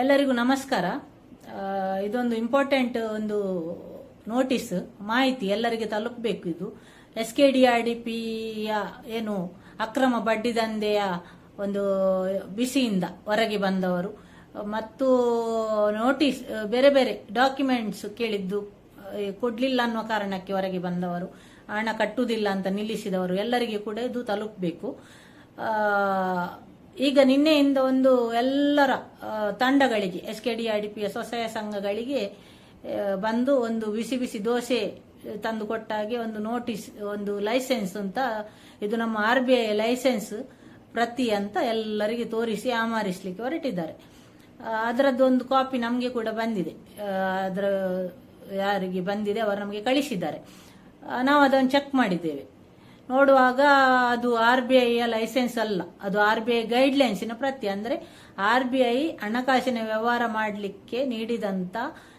ಎಲ್ಲರಿಗೂ ನಮಸ್ಕಾರ. ಇದೊಂದು ಇಂಪಾರ್ಟೆಂಟ್ ಒಂದು ನೋಟಿಸ್ ಮಾಹಿತಿ ಎಲ್ಲರಿಗೆ ತಲುಪಬೇಕು ಇದು. S K D R D ಪಿಯ ಏನು ಅಕ್ರಮ ಬಡ್ಡಿ ದಂಧೆಯ ಒಂದು ಬಿಸಿಯಿಂದ ಹೊರಗೆ ಬಂದವರು. ಮತ್ತು ನೋಟಿಸ್ ಬೇರೆ ಬೇರೆ ಡಾಕ್ಯುಮೆಂಟ್ಸ್ ಕೇಳಿದ್ದು ಕೊಡಲಿಲ್ಲ ಅನ್ನುವ ಕಾರಣಕ್ಕೆ ಹೊರಗೆ ಬಂದವರು. ಹಣ ಕಟ್ಟುವುದಿಲ್ಲ ಅಂತ ನಿಲ್ಲಿಸಿದವರು ಎಲ್ಲರಿಗೆ ಕೂಡ ಇದು ತಲುಪಬೇಕು. ಈಗ ನಿನ್ನೆಯಿಂದ ಒಂದು ಎಲ್ಲರ ತಂಡಗಳಿಗೆ ಎಸ್ ಕೆ ಡಿ ಸ್ವಸಹಾಯ ಸಂಘಗಳಿಗೆ ಬಂದು ಒಂದು ಬಿಸಿ ಬಿಸಿ ದೋಸೆ ತಂದು ಕೊಟ್ಟಾಗೆ ಒಂದು ನೋಟಿಸ್, ಒಂದು ಲೈಸೆನ್ಸ್ ಅಂತ, ಇದು ನಮ್ಮ ಆರ್ ಬಿ ಐ ಲೈಸೆನ್ಸ್ ಪ್ರತಿ ಅಂತ ಎಲ್ಲರಿಗೆ ತೋರಿಸಿ ಆಮರಿಸಲಿಕ್ಕೆ ಹೊರಟಿದ್ದಾರೆ. ಅದರದ್ದು ಒಂದು ಕಾಪಿ ನಮಗೆ ಕೂಡ ಬಂದಿದೆ. ಅದರ ಯಾರಿಗೆ ಬಂದಿದೆ ಅವರು ನಮಗೆ ಕಳಿಸಿದ್ದಾರೆ. ನಾವು ಅದನ್ನು ಚೆಕ್ ಮಾಡಿದ್ದೇವೆ. ನೋಡುವಾಗ ಅದು ಆರ್ ಬಿ ಐಯ ಲೈಸೆನ್ಸ್ ಅಲ್ಲ. ಅದು ಆರ್ ಬಿ ಐ ಗೈಡ್ಲೈನ್ಸಿನ ಪ್ರತಿ ಅಂದ್ರೆ ಆರ್ ಬಿ ಐ ಹಣಕಾಸಿನ ವ್ಯವಹಾರ ಮಾಡಲಿಕ್ಕೆ ನೀಡಿದಂತ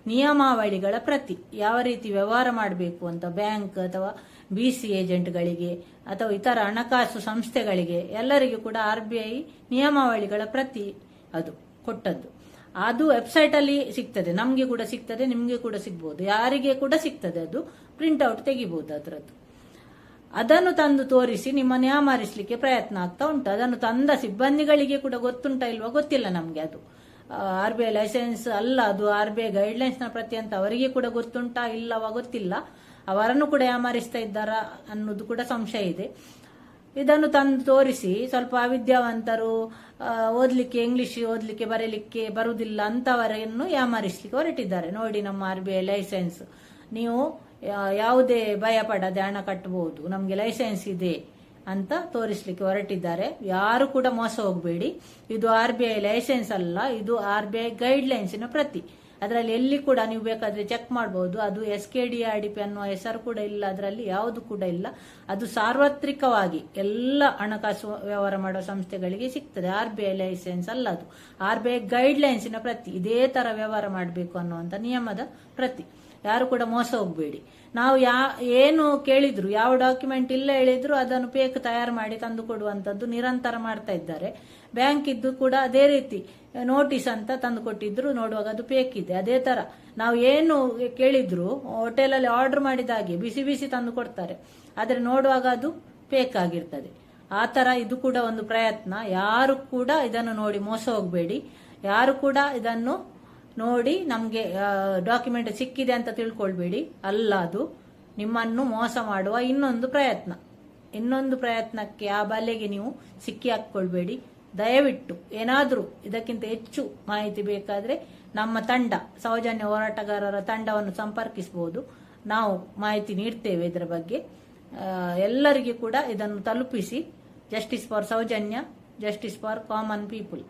ನಿಯಮಾವಳಿಗಳ ಪ್ರತಿ. ಯಾವ ರೀತಿ ವ್ಯವಹಾರ ಮಾಡಬೇಕು ಅಂತ ಬ್ಯಾಂಕ್ ಅಥವಾ ಬಿ ಸಿ ಏಜೆಂಟ್ಗಳಿಗೆ ಅಥವಾ ಇತರ ಹಣಕಾಸು ಸಂಸ್ಥೆಗಳಿಗೆ ಎಲ್ಲರಿಗೂ ಕೂಡ ಆರ್ ಬಿ ಐ ನಿಯಮಾವಳಿಗಳ ಪ್ರತಿ ಅದು ಕೊಟ್ಟದ್ದು. ಅದು ವೆಬ್ಸೈಟ್ ಅಲ್ಲಿ ಸಿಗ್ತದೆ. ನಮಗೆ ಕೂಡ ಸಿಗ್ತದೆ, ನಿಮಗೆ ಕೂಡ ಸಿಗ್ಬೋದು. ಯಾರಿಗೆ ಕೂಡ ಸಿಗ್ತದೆ ಅದು. ಪ್ರಿಂಟ್ ಔಟ್ ತೆಗಿಬಹುದು ಅದರದ್ದು. ಅದನ್ನು ತಂದು ತೋರಿಸಿ ನಿಮ್ಮನ್ನು ಯಾಮಾರಿಸಲಿಕ್ಕೆ ಪ್ರಯತ್ನ ಆಗ್ತಾ ಉಂಟು. ಅದನ್ನು ತಂದ ಸಿಬ್ಬಂದಿಗಳಿಗೆ ಕೂಡ ಗೊತ್ತುಂಟಾ ಇಲ್ವಾ ಗೊತ್ತಿಲ್ಲ ನಮಗೆ ಅದು. ಆರ್ ಬಿ ಐ ಲೈಸೆನ್ಸ್ ಅಲ್ಲ, ಅದು ಆರ್ ಬಿ ಐ ಗೈಡ್ಲೈನ್ಸ್ನ ಪ್ರತಿ ಅಂತ ಅವರಿಗೆ ಕೂಡ ಗೊತ್ತುಂಟಾ ಇಲ್ಲವಾ ಗೊತ್ತಿಲ್ಲ. ಅವರನ್ನು ಕೂಡ ಯಾಮಾರಿಸ್ತಾ ಇದ್ದಾರಾ ಅನ್ನೋದು ಕೂಡ ಸಂಶಯ ಇದೆ. ಇದನ್ನು ತಂದು ತೋರಿಸಿ ಸ್ವಲ್ಪ ಅವಿದ್ಯಾವಂತರು ಓದಲಿಕ್ಕೆ ಇಂಗ್ಲಿಷ್ ಓದ್ಲಿಕ್ಕೆ ಬರೀಲಿಕ್ಕೆ ಬರುವುದಿಲ್ಲ ಅಂತವರನ್ನು ಯಾಮಾರಿಸ್ಲಿಕ್ಕೆ ಹೊರಟಿದ್ದಾರೆ. ನೋಡಿ ನಮ್ಮ ಆರ್ ಬಿ ಐ ಲೈಸೆನ್ಸ್ ನೀವು ಯಾವುದೇ ಭಯ ಪಡದೆ ಹಣ ಕಟ್ಟಬಹುದು ನಮಗೆ ಲೈಸೆನ್ಸ್ ಇದೆ ಅಂತ ತೋರಿಸ್ಲಿಕ್ಕೆ ಹೊರಟಿದ್ದಾರೆ. ಯಾರು ಕೂಡ ಮೋಸ ಹೋಗಬೇಡಿ. ಇದು ಆರ್ ಬಿ ಐ ಲೈಸೆನ್ಸ್ ಅಲ್ಲ, ಇದು ಆರ್ ಬಿ ಐ ಗೈಡ್ಲೈನ್ಸಿನ ಪ್ರತಿ. ಅದರಲ್ಲಿ ಎಲ್ಲಿ ಕೂಡ ನೀವು ಬೇಕಾದ್ರೆ ಚೆಕ್ ಮಾಡಬಹುದು ಅದು S K D R D P ಅನ್ನುವ ಹೆಸರು ಕೂಡ ಇಲ್ಲ, ಅದರಲ್ಲಿ ಯಾವುದು ಕೂಡ ಇಲ್ಲ. ಅದು ಸಾರ್ವತ್ರಿಕವಾಗಿ ಎಲ್ಲ ಹಣಕಾಸು ವ್ಯವಹಾರ ಮಾಡುವ ಸಂಸ್ಥೆಗಳಿಗೆ ಸಿಗ್ತದೆ. ಆರ್ ಬಿ ಐ ಲೈಸೆನ್ಸ್ ಅಲ್ಲ ಅದು. ಆರ್ ಬಿ ಐ ಗೈಡ್ಲೈನ್ಸಿನ ಪ್ರತಿ. ಇದೇ ತರ ವ್ಯವಹಾರ ಮಾಡಬೇಕು ಅನ್ನುವಂಥ ನಿಯಮದ ಪ್ರತಿ. ಯಾರು ಕೂಡ ಮೋಸ ಹೋಗಬೇಡಿ. ನಾವು ಯಾ, ಏನು ಕೇಳಿದ್ರು, ಯಾವ ಡಾಕ್ಯುಮೆಂಟ್ ಇಲ್ಲ ಹೇಳಿದ್ರು ಅದನ್ನು ಪೇಕ್ ತಯಾರು ಮಾಡಿ ತಂದು ಕೊಡುವಂತದ್ದು ನಿರಂತರ ಮಾಡ್ತಾ ಇದ್ದಾರೆ. ಬ್ಯಾಂಕ್ ಇದ್ದು ಕೂಡ ಅದೇ ರೀತಿ ನೋಟಿಸ್ ಅಂತ ತಂದು ಕೊಟ್ಟಿದ್ರು, ನೋಡುವಾಗ ಅದು ಪೇಕ್ ಇದೆ. ಅದೇ ತರ, ನಾವು ಏನು ಕೇಳಿದ್ರು ಹೋಟೆಲಲ್ಲಿ ಆರ್ಡರ್ ಮಾಡಿದ ಹಾಗೆ ಬಿಸಿ ಬಿಸಿ ತಂದು ಕೊಡ್ತಾರೆ. ಆದ್ರೆ ನೋಡುವಾಗ ಅದು ಪೇಕ್ ಆಗಿರ್ತದೆ. ಆ ತರ ಇದು ಕೂಡ ಒಂದು ಪ್ರಯತ್ನ. ಯಾರು ಕೂಡ ಇದನ್ನು ನೋಡಿ ಮೋಸ ಹೋಗಬೇಡಿ. ಯಾರು ಕೂಡ ಇದನ್ನು ನೋಡಿ ನಮಗೆ ಡಾಕ್ಯುಮೆಂಟ್ ಸಿಕ್ಕಿದೆ ಅಂತ ತಿಳ್ಕೊಳ್ಬೇಡಿ. ಅಲ್ಲ ಅದು, ನಿಮ್ಮನ್ನು ಮೋಸ ಮಾಡುವ ಇನ್ನೊಂದು ಪ್ರಯತ್ನ. ಇನ್ನೊಂದು ಪ್ರಯತ್ನಕ್ಕೆ ಆ ಬಲೆಗೆ ನೀವು ಸಿಕ್ಕಿ ಹಾಕ್ಕೊಳ್ಬೇಡಿ. ದಯವಿಟ್ಟು, ಏನಾದರೂ ಇದಕ್ಕಿಂತ ಹೆಚ್ಚು ಮಾಹಿತಿ ಬೇಕಾದ್ರೆ ನಮ್ಮ ತಂಡ, ಸೌಜನ್ಯ ಹೋರಾಟಗಾರರ ತಂಡವನ್ನು ಸಂಪರ್ಕಿಸಬಹುದು ನಾವು ಮಾಹಿತಿ ನೀಡ್ತೇವೆ ಇದರ ಬಗ್ಗೆ. ಎಲ್ಲರಿಗೂ ಕೂಡ ಇದನ್ನು ತಲುಪಿಸಿ. Justice for Soujanya justice for common people